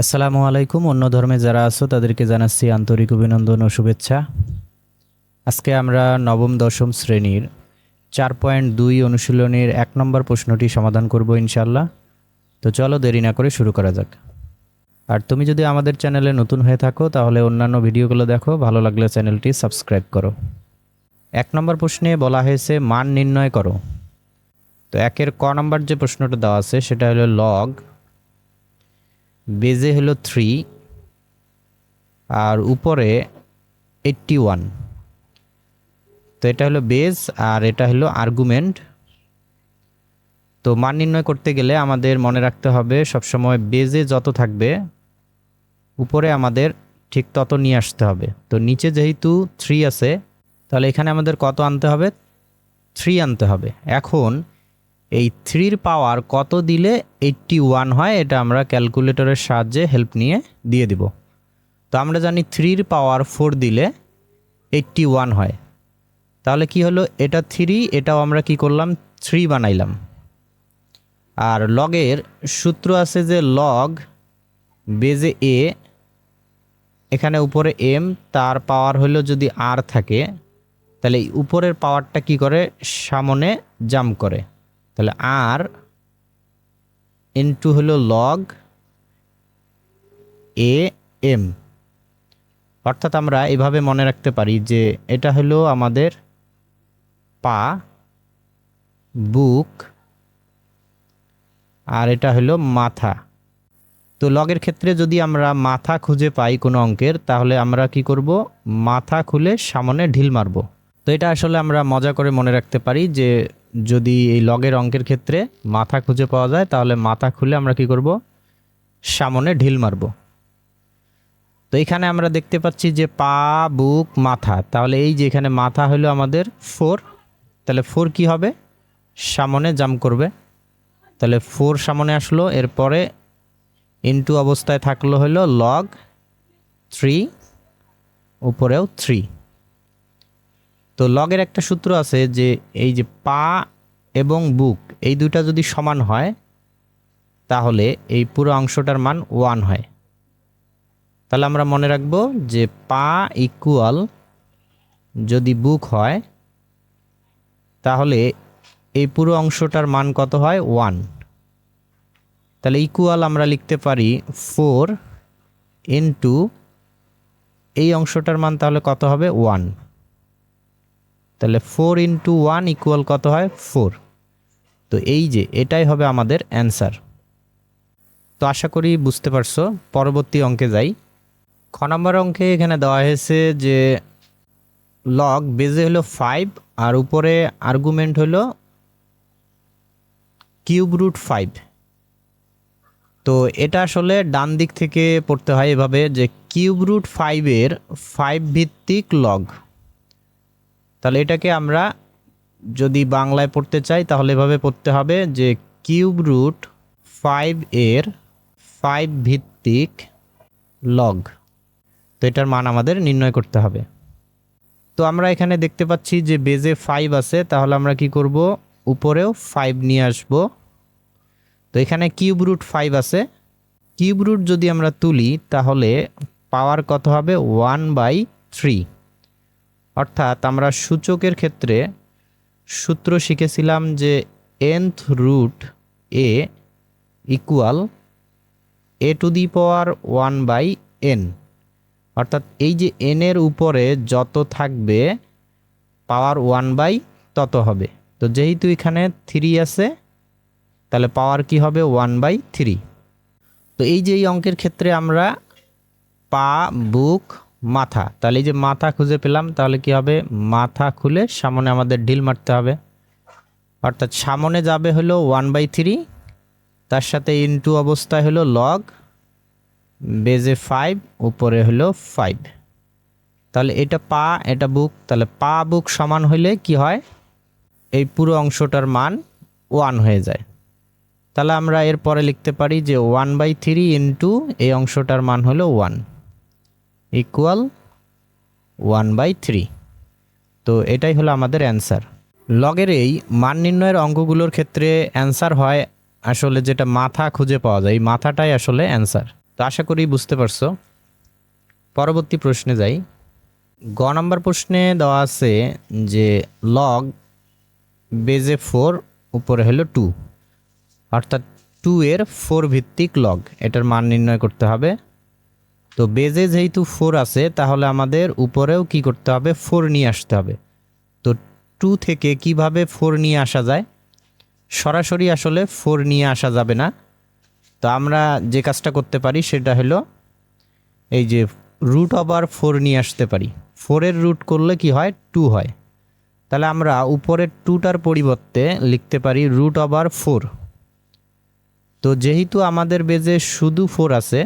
আসসালামু আলাইকুম। অন্য ধর্মে যারা আছো, তাদেরকে জানাচ্ছি আন্তরিক অভিনন্দন ও শুভেচ্ছা। আজকে আমরা নবম, দশম শ্রেণির চার পয়েন্ট দুই অনুশীলনের এক নম্বর প্রশ্নটি সমাধান করব ইনশাল্লাহ তো চলো দেরি না করে শুরু করা যাক। আর তুমি যদি আমাদের চ্যানেলে নতুন হয়ে থাকো, তাহলে অন্যান্য ভিডিওগুলো দেখো। ভালো লাগলে চ্যানেলটি সাবস্ক্রাইব করো। এক নম্বর প্রশ্নে বলা হয়েছে, মান নির্ণয় করো। তো একের ক নম্বর যে প্রশ্নটা দেওয়া আছে, সেটা হলো লগ বেজে হলো থ্রি আর উপরে এইট্টি ওয়ান তো এটা হলো বেজ আর এটা হলো আর্গুমেন্ট তো মান নির্ণয় করতে গেলে আমাদের মনে রাখতে হবে, সবসময় বেজে যত থাকবে, উপরে আমাদের ঠিক তত নিয়ে আসতে হবে। তো নিচে যেহেতু থ্রি আছে, তাহলে এখানে আমাদের কত আনতে হবে? থ্রি আনতে হবে। এখন এই থ্রির পাওয়ার কত দিলে এইটটি ওয়ান হয়, এটা আমরা ক্যালকুলেটরের সাহায্যে হেল্প নিয়ে দিয়ে দিব। তো আমরা জানি থ্রির পাওয়ার ফোর দিলে এইটটি ওয়ান হয়। তাহলে কি হলো? এটা থ্রি এটাও আমরা কি করলাম? থ্রি বানাইলাম। আর লগের সূত্র আছে যে লগ বেজে এ এখানে উপরে এম তার পাওয়ার হলো যদি আর থাকে, তাহলে উপরের পাওয়ারটা কি করে? সামনে জাম্প করে। তাহলে আর ইন্টু হলো লগ এ এম অর্থাৎ আমরা এভাবে মনে রাখতে পারি যে এটা হলো আমাদের পা, বুক আর এটা হলো মাথা। তো লগের ক্ষেত্রে যদি আমরা মাথা খুঁজে পাই কোনো অঙ্কের, তাহলে আমরা কি করব? মাথা খুলে সামনে ঢিল মারব। তো এটা আসলে আমরা মজা করে মনে রাখতে পারি যে যদি এই লগের অঙ্কের ক্ষেত্রে মাথা খুঁজে পাওয়া যায়, তাহলে মাথা খুলে আমরা কি করব? সামনে ঢিল মারব। তো এখানে আমরা দেখতে পাচ্ছি যে পা, বুক, মাথা। তাহলে এই যে এখানে মাথা হলো আমাদের ফোর, তাহলে ফোর কি হবে? সামনে জাম্প করবে। তাহলে ফোর সামনে আসলো, এরপরে ইনটু অবস্থায় থাকল হলো লগ থ্রি উপরেও থ্রি তো লগের একটা সূত্র আছে যে এই যে পা এবং বুক, এই দুইটা যদি সমান হয়, তাহলে এই পুরো অংশটার মান ওয়ান হয়। তাহলে আমরা মনে রাখব যে পা ইকুয়াল যদি বুক হয়, তাহলে এই পুরো অংশটার মান কত হয়? ওয়ান। তাহলে ইকুয়াল আমরা লিখতে পারি ফোর ইন্টু এই অংশটার মান তাহলে কত হবে? ওয়ান। তাহলে ফোর ইন্টু ওয়ান ইকুয়াল কত হয়? ফোর তো এই যে, এটাই হবে আমাদের অ্যান্সার তো আশা করি বুঝতে পারছ, পরবর্তী অঙ্কে যাই। খ নম্বর অঙ্কে এখানে দেওয়া হয়েছে যে লগ বেজে হলো ফাইভ আর উপরে আর্গুমেন্ট হলো কিউব রুট ফাইভ তো এটা আসলে ডান দিক থেকে পড়তে হয় এভাবে যে কিউব রুট ফাইভের ফাইভ ভিত্তিক লগ তাহলে এটাকে আমরা যদি বাংলায় পড়তে চাই, তাহলে এভাবে পড়তে হবে যে কিউব রুট ফাইভ এর ফাইভ ভিত্তিক লগ। তো এটার মান আমাদের নির্ণয় করতে হবে। তো আমরা এখানে দেখতে পাচ্ছি যে বেজে ফাইভ আছে, তাহলে আমরা কি করব? উপরেও ফাইভ নিয়ে আসব। তো এখানে কিউব রুট ফাইভ আছে। কিউব রুট যদি আমরা তুলি, তাহলে পাওয়ার কত হবে? One by three. অর্থাৎ আমরা সূচকের ক্ষেত্রে সূত্র শিখেছিলাম যে nth root A equal A to the power one by N অর্থাৎ এই যে এনের উপরে যত থাকবে পাওয়ার ওয়ান বাই তত হবে। তো যেহেতু এখানে থ্রি আছে, তাহলে পাওয়ার কি হবে? ওয়ান বাই থ্রি তো এই যে এই অঙ্কের ক্ষেত্রে আমরা পা, বুক মাথা। তাহলে এই যে মাথা খুঁজে পেলাম, তাহলে কি হবে? মাথা খুলে সামনে আমাদের ঢিল মারতে হবে। অর্থাৎ সামনে যাবে হলো ওয়ান বাই থ্রি তার সাথে ইনটু অবস্থায় হলো লগ বেজে ফাইভ উপরে হলো ফাইভ তাহলে এটা পা, এটা বুক, তাহলে পা বুক সমান হলে কি হয়? এই পুরো অংশটার মান ওয়ান হয়ে যায়। তাহলে আমরা এরপরে লিখতে পারি যে ওয়ান বাই থ্রি ইন্টু এই অংশটার মান হলো one equal one by three তো এটাই হলো আমাদের অ্যান্সার লগের এই মান নির্ণয়ের অঙ্কগুলোর ক্ষেত্রে অ্যান্সার হয় আসলে যেটা মাথা খুঁজে পাওয়া যায়, এই মাথাটাই আসলে অ্যান্সার তো আশা করি বুঝতে পারছ। পরবর্তী প্রশ্নে যাই। গ নম্বর প্রশ্নে দেওয়া আছে যে লগ বেজে ফোর উপরে হলো টু অর্থাৎ টু এর ফোর ভিত্তিক লগ এটার মান নির্ণয় করতে হবে। তো বেজে যেহেতু ফোর আছে, তাহলে আমাদের উপরেও কি করতে হবে? ফোর নিয়ে আসতে হবে। তো টু থেকে কীভাবে ফোর নিয়ে আসা যায়? সরাসরি আসলে ফোর নিয়ে আসা যাবে না। তো আমরা যে কাজটা করতে পারি, সেটা হলো এই যে রুট ওভার ফোর নিয়ে আসতে পারি। ফোরের রুট করলে কি হয়? টু হয়। তাহলে আমরা উপরের টুটার পরিবর্তে লিখতে পারি রুট ওভার ফোর তো যেহেতু আমাদের বেজে শুধু ফোর আছে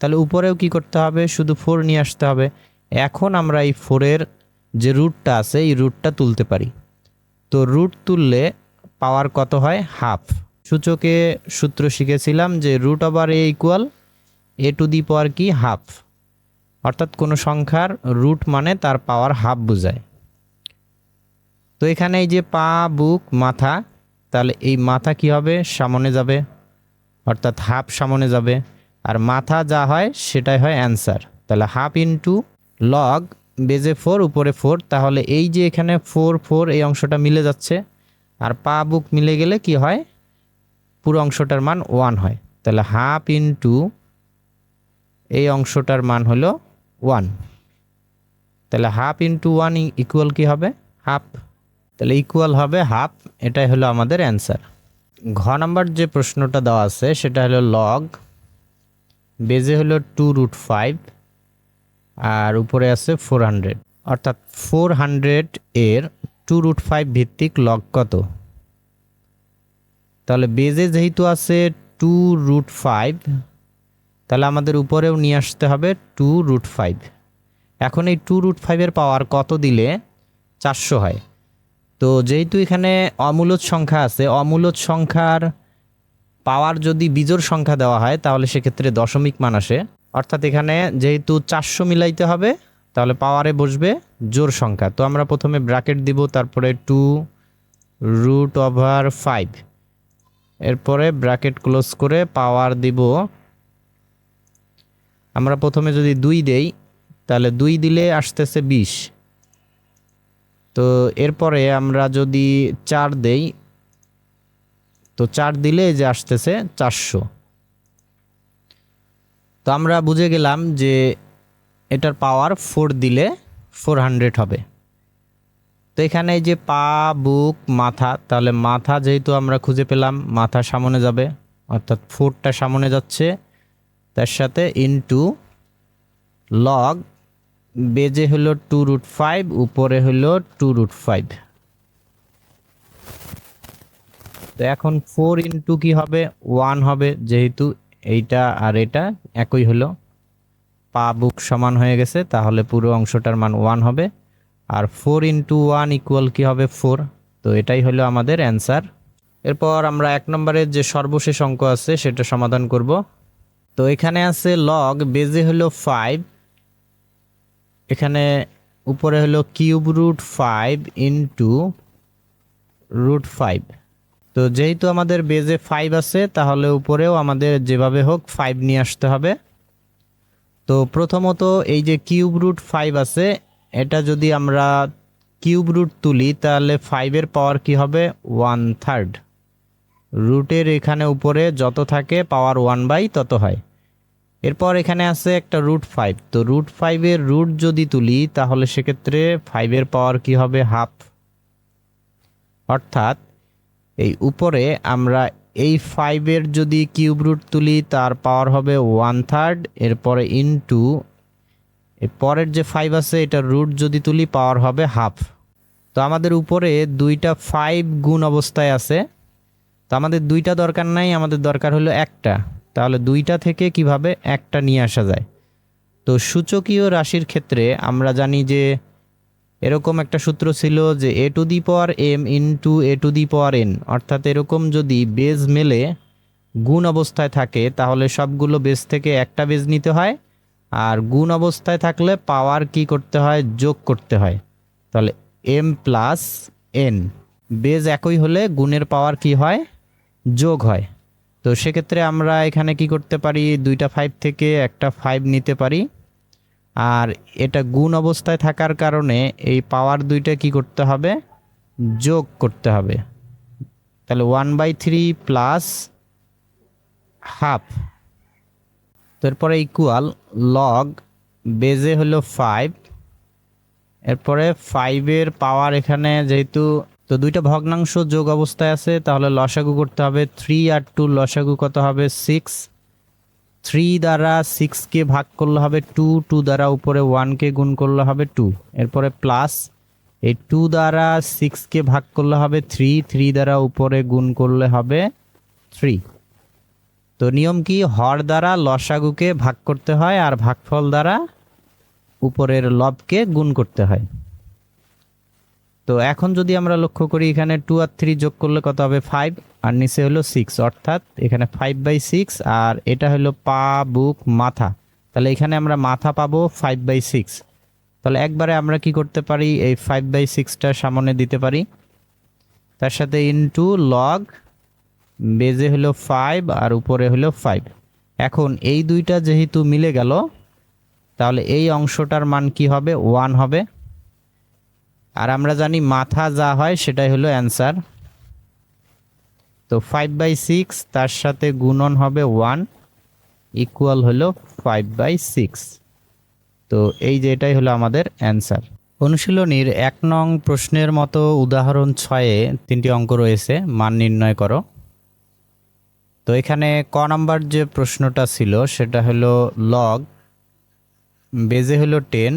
তাহলে উপরেও কি করতে হবে? শুধু ফোর নিয়ে আসতে হবে। এখন আমরা এই ফোরের যে রুটটা আছে, এই রুটটা তুলতে পারি। তো রুট তুললে পাওয়ার কত হয়? হাফ সূচকে সূত্র শিখেছিলাম যে root over A equal A to the power কি? হাফ অর্থাৎ কোনো সংখ্যার রুট মানে তার পাওয়ার হাফ বোঝায়। তো এখানে এই যে পা, বুক, মাথা, তাহলে এই মাথা কি হবে? সামনে যাবে। অর্থাৎ হাফ সামনে যাবে। আর মাথা যা হয় সেটাই হয় অ্যান্সার তাহলে হাফ ইন্টু লগ বেজে ফোর উপরে ফোর তাহলে এই যে এখানে ফোর ফোর এই অংশটা মিলে যাচ্ছে। আর পা, বুক মিলে গেলে কি হয়? পুরো অংশটার মান ওয়ান হয়। তাহলে হাফ ইন্টু এই অংশটার মান হলো ওয়ান তাহলে হাফ ইন্টু ওয়ান ইকুয়াল কি হবে? হাফ তাহলে ইকুয়াল হবে হাফ এটাই হলো আমাদের অ্যান্সার ঘ নাম্বার যে প্রশ্নটা দেওয়া আছে, সেটা হলো লগ বেজে হলো টু রুট ফাইভ আর উপরে আছে ফোর হান্ড্রেড অর্থাৎ ফোর হান্ড্রেড এর টু রুট ফাইভ ভিত্তিক লগ কত? তাহলে বেজে যেহেতু আছে টু রুট ফাইভ তাহলে আমাদের উপরেও নিয়ে আসতে হবে টু রুট ফাইভ এখন এই টু রুট ফাইভের পাওয়ার কত দিলে চারশো হয়? তো যেহেতু এখানে অমূলদ সংখ্যা আছে অমূলদ সংখ্যার পাওয়ার যদি বিজোড় সংখ্যা দেওয়া হয়, তাহলে সেক্ষেত্রে দশমিক মান আসে। অর্থাৎ এখানে যেহেতু চারশো মিলাইতে হবে, তাহলে পাওয়ারে বসবে জোর সংখ্যা। তো আমরা প্রথমে ব্র্যাকেট দিব, তারপরে টু রুট ওভার ফাইভ। এরপরে ব্র্যাকেট ক্লোজ করে পাওয়ার দিব। আমরা প্রথমে যদি দুই দেই, তাহলে দুই দিলে আসতেছে বিশ। তো এরপরে আমরা যদি চার দেই তো চার দিলে এই যে আসতেছে চারশো। তো আমরা বুঝে গেলাম যে এটার পাওয়ার ফোর দিলে ফোর হান্ড্রেড হবে। তো এখানে এই যে পা, বুক, মাথা, তাহলে মাথা যেহেতু আমরা খুঁজে পেলাম, মাথা সামনে যাবে, অর্থাৎ ফোরটা সামনে যাচ্ছে, তার সাথে ইনটু লগ বেজে হলো টু রুট ফাইভ উপরে হলো টু রুট ফাইভ তো এখন ফোর ইন্টু কি হবে? ওয়ান হবে, যেহেতু এইটা আর এটা একই হলো। পা বুক সমান হয়ে গেছে, তাহলে পুরো অংশটার মান ওয়ান হবে। আর ফোর ইন্টু ওয়ান ইকুয়াল কী হবে? ফোর তো এটাই হলো আমাদের অ্যান্সার এরপর আমরা এক নম্বরের যে সর্বশেষ অঙ্ক আছে, সেটা সমাধান করব। তো এখানে আছে লগ বেজে হলো ফাইভ এখানে উপরে হলো cube root five into root five তো যেহেতু আমাদের বেজে ফাইভ আছে, তাহলে উপরেও আমাদের যেভাবে হোক ফাইভ নিয়ে আসতে হবে। তো প্রথমত এই যে কিউব রুট ফাইভ আছে, এটা যদি আমরা কিউব রুট তুলি, তাহলে ফাইভের পাওয়ার কি হবে? ওয়ান থার্ড রুটের এখানে উপরে যত থাকে পাওয়ার ওয়ান বাই তত হয়। এরপর এখানে আছে একটা রুট ফাইভ তো রুট ফাইভের রুট যদি তুলি, তাহলে সেক্ষেত্রে ফাইভের পাওয়ার কি হবে? হাফ অর্থাৎ এই উপরে আমরা এই ফাইভের যদি কিউব রুট তুলি, তার পাওয়ার হবে ওয়ান থার্ড এরপরে ইনটু পরের যে ফাইভ আছে, এটা রুট যদি তুলি পাওয়ার হবে হাফ তো আমাদের উপরে দুইটা ফাইভ গুণ অবস্থায় আছে। তো আমাদের দুইটা দরকার নাই, আমাদের দরকার হলো একটা। তাহলে দুইটা থেকে কীভাবে একটা নিয়ে আসা যায়? তো সূচকীয় রাশির ক্ষেত্রে আমরা জানি যে এরকম একটা সূত্র ছিল যে A to the power M into A to the power N অর্থাৎ এরকম যদি বেজ মেলে গুণ অবস্থায় থাকে, তাহলে সবগুলো বেজ থেকে একটা বেজ নিতে হয়, আর গুণ অবস্থায় থাকলে পাওয়ার কি করতে হয়? যোগ করতে হয়। তাহলে এম প্লাস এন বেজ একই হলে গুণের পাওয়ার কি হয়? যোগ হয়। তো সেক্ষেত্রে আমরা এখানে কি করতে পারি? দুইটা ফাইভ থেকে একটা ফাইভ নিতে পারি। আর এটা গুণ অবস্থায় থাকার কারণে এই পাওয়ার দুইটা কি করতে হবে? যোগ করতে হবে। তাহলে one by three plus half তারপরে ইকুয়াল লগ বেজে হলো ফাইভ এরপরে ফাইভের পাওয়ার এখানে যেহেতু, তো দুইটা ভগ্নাংশ যোগ অবস্থায় আছে, তাহলে লসাগু করতে হবে থ্রি আর টু লসাগু কত হবে সিক্স থ্রি দ্বারা সিক্সকে ভাগ করলে হবে টু টু দ্বারা উপরে ওয়ানকে গুণ করলে হবে টু এরপরে প্লাস এই টু দ্বারা সিক্সকে ভাগ করলে হবে থ্রি থ্রি দ্বারা উপরে গুণ করলে হবে থ্রি তো নিয়ম কি? হর দ্বারা লসাগুকে ভাগ করতে হয় আর ভাগফল দ্বারা উপরের লবকে গুণ করতে হয়। তো এখন যদি আমরা লক্ষ্য করি, এখানে টু আর থ্রি যোগ করলে কত হবে ফাইভ আর নিচে হলো সিক্স অর্থাৎ এখানে ফাইভ বাই সিক্স আর এটা হলো পা, বুক, মাথা। তাহলে এখানে আমরা মাথা পাবো ফাইভ বাই সিক্স তাহলে একবারে আমরা কি করতে পারি? এই ফাইভ বাই সিক্সটা সামনে দিতে পারি। তার সাথে ইনটু লগ বেজে হলো ফাইভ আর উপরে হলো ফাইভ এখন এই দুইটা যেহেতু মিলে গেল, তাহলে এই অংশটার মান কি হবে? ওয়ান হবে। আর আমরা জানি মাথা যা হয় সেটাই হলো অ্যান্সার। তো ফাইভ বাই সিক্স তার সাথে গুণন হবে ওয়ান ইকুয়াল হলো ফাইভ বাই সিক্স তো এই যে এটাই হলো আমাদের অ্যান্সার। অনুশীলনীর এক নং প্রশ্নের মতো উদাহরণ ছয়ে তিনটি অঙ্ক রয়েছে, মান নির্ণয় করো। তো এখানে ক নাম্বার যে প্রশ্নটা ছিল, সেটা হলো লগ বেজে হলো টেন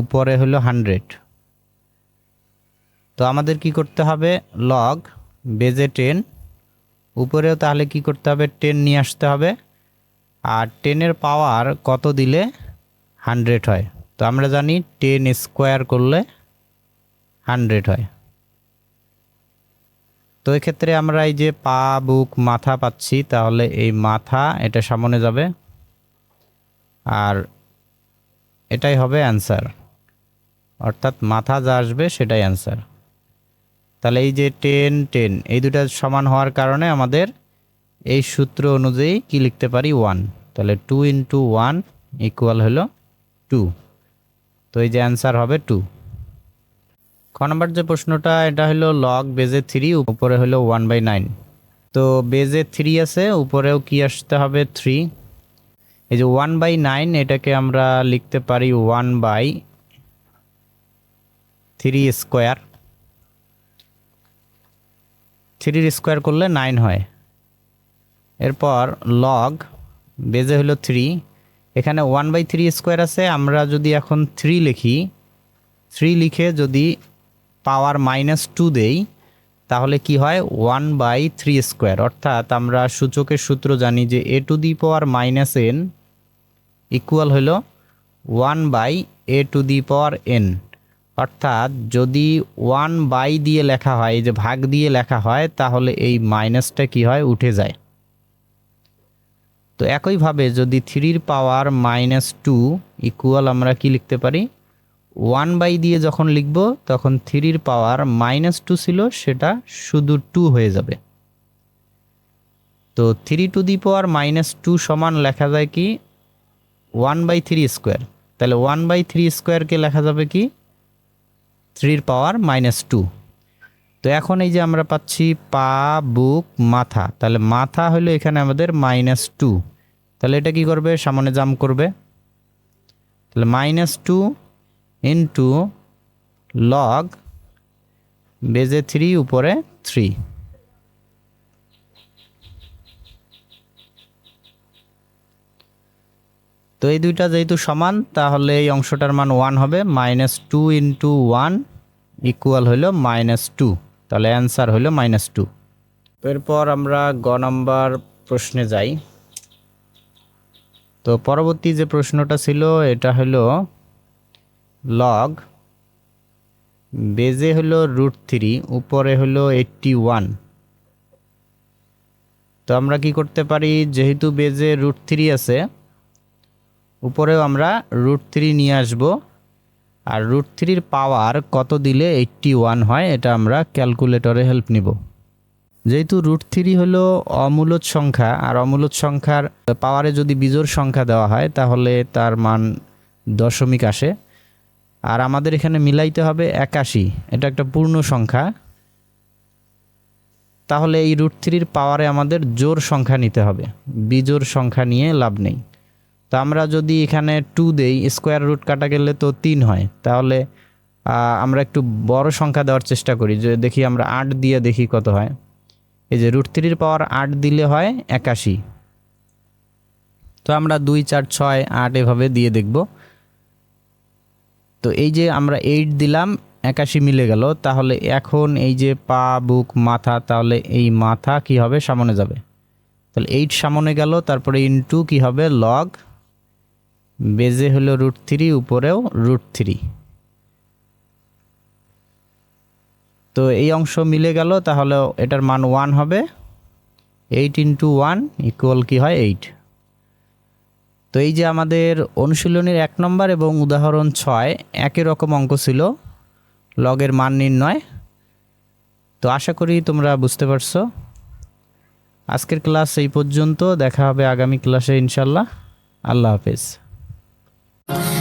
উপরে হলো হান্ড্রেড তো আমাদের কি করতে হবে? লগ বেজে টেন উপরেও তাহলে কি করতে হবে? টেন নিয়ে আসতে হবে। আর টেনের পাওয়ার কত দিলে? হান্ড্রেড হয়। তো আমরা জানি টেন স্কোয়ার করলে হান্ড্রেড হয়। তো এক্ষেত্রে আমরা এই যে পা, বুক, মাথা পাচ্ছি, তাহলে এই মাথা এটা সামনে যাবে। আর এটাই হবে অ্যান্সার অর্থাৎ মাথা যা আসবে সেটাই অ্যান্সার তাহলে এই যে টেন টেন, এই দুটা সমান হওয়ার কারণে আমাদের এই সূত্র অনুযায়ী কি লিখতে পারি? ওয়ান তাহলে টু ইন্টু ওয়ান ইকুয়াল হলো টু তো এই যে অ্যান্সার হবে টু ক নম্বর যে প্রশ্নটা, এটা হলো লগ বেজে থ্রি উপরে হলো ওয়ান বাই নাইন তো বেজে থ্রি আছে, উপরেও কি আসতে হবে? থ্রি এই যে ওয়ান বাই নাইন এটাকে আমরা লিখতে পারি ওয়ান বাই থ্রি স্কোয়ার থ্রির স্কোয়ার করলে নাইন হয়। এরপর লগ বেজে হলো থ্রি এখানে ওয়ান বাই থ্রি স্কোয়ার আছে, আমরা যদি এখন থ্রি লিখি থ্রি লিখে যদি পাওয়ার মাইনাস টু দেই, তাহলে কি হয়? ওয়ান বাই থ্রি স্কোয়ার অর্থাৎ আমরা সূচকের সূত্র জানি যে A to the power minus N equal হলো one by A to the power N অর্থাৎ যদি ওয়ান বাই দিয়ে লেখা হয়, এই যে ভাগ দিয়ে লেখা হয়, তাহলে এই মাইনাসটা কি হয়? উঠে যায়। তো একইভাবে যদি থ্রির পাওয়ার মাইনাস টু ইকুয়াল আমরা কি লিখতে পারি? ওয়ান বাই দিয়ে যখন লিখব, তখন থ্রির পাওয়ার মাইনাস টু ছিল, সেটা শুধু টু হয়ে যাবে। তো three to the power minus two সমান লেখা যায় কি? One by three square. তাহলে ওয়ান বাই থ্রি স্কোয়ারকে লেখা যাবে কি? থ্রির পাওয়ার মাইনাস টু। তো এখন এই যে আমরা পাচ্ছি পা, বুক, মাথা। তাহলে মাথা হলো এখানে আমাদের মাইনাস টু। তাহলে এটা কি করবে? সামনে জাম করবে। তাহলে মাইনাস টু ইন্টু লগ বেজে থ্রি উপরে থ্রি। তো এই দুইটা যেহেতু সমান, তাহলে এই অংশটার মান ওয়ান হবে, minus two into one equal হইল মাইনাস টু তাহলে অ্যান্সার হইল মাইনাস টু এরপর আমরা গ নম্বর প্রশ্নে যাই। তো পরবর্তী যে প্রশ্নটা ছিল, এটা হলো লগ বেজে হলো রুট থ্রি উপরে হলো এইটটি ওয়ান তো আমরা কি করতে পারি? যেহেতু বেজে রুট থ্রি আছে, উপরেও আমরা রুট থ্রি নিয়ে আসব। আর রুট থ্রির পাওয়ার কত দিলে এইট্টি ওয়ান হয়, এটা আমরা ক্যালকুলেটরে হেল্প নিব। যেহেতু রুট থ্রি হলো অমূলত সংখ্যা, আর অমূলত সংখ্যার পাওয়ারে যদি বিজোড় সংখ্যা দেওয়া হয়, তাহলে তার মান দশমিক আসে। আর আমাদের এখানে মিলাইতে হবে একাশি, এটা একটা পূর্ণ সংখ্যা। তাহলে এই রুট থ্রির পাওয়ারে আমাদের জোর সংখ্যা নিতে হবে বিজোর সংখ্যা নিয়ে লাভ নেই। তো আমরা যদি এখানে টু দেই স্কোয়ার রুট কাটা গেলে তো তিন হয়। তাহলে আমরা একটু বড় সংখ্যা দেওয়ার চেষ্টা করি, যে দেখি আমরা আট দিয়ে দেখি কত হয়। এই যে রুট থ্রির পাওয়ার আট দিলে হয় একাশি। তো আমরা দুই, চার, ছয়, আট এভাবে দিয়ে দেখব। তো এই যে আমরা এইট দিলাম, একাশি মিলে গেল, তাহলে এখন এই যে পা, বুক, মাথা, তাহলে এই মাথা কি হবে? সামনে যাবে। তাহলে এইট সামনে গেল, তারপরে ইনটু কি হবে? লগ বেজে হলো রুট থ্রি, উপরেও রুট থ্রি। তো এই অংশ মিলে গেল, তাহলে এটার মান ওয়ান হবে। এইট ইন্টু ওয়ান ইকুয়াল কি হয় এইট তো এই যে আমাদের অনুশীলনীর এক নম্বর এবং উদাহরণ ছয়, একই রকম অঙ্ক ছিল, লগের মান নির্ণয়। তো আশা করি তোমরা বুঝতে পারছ। আজকের ক্লাস এই পর্যন্ত, দেখা হবে আগামী ক্লাসে ইনশাল্লাহ। আল্লাহ হাফেজ। Yeah.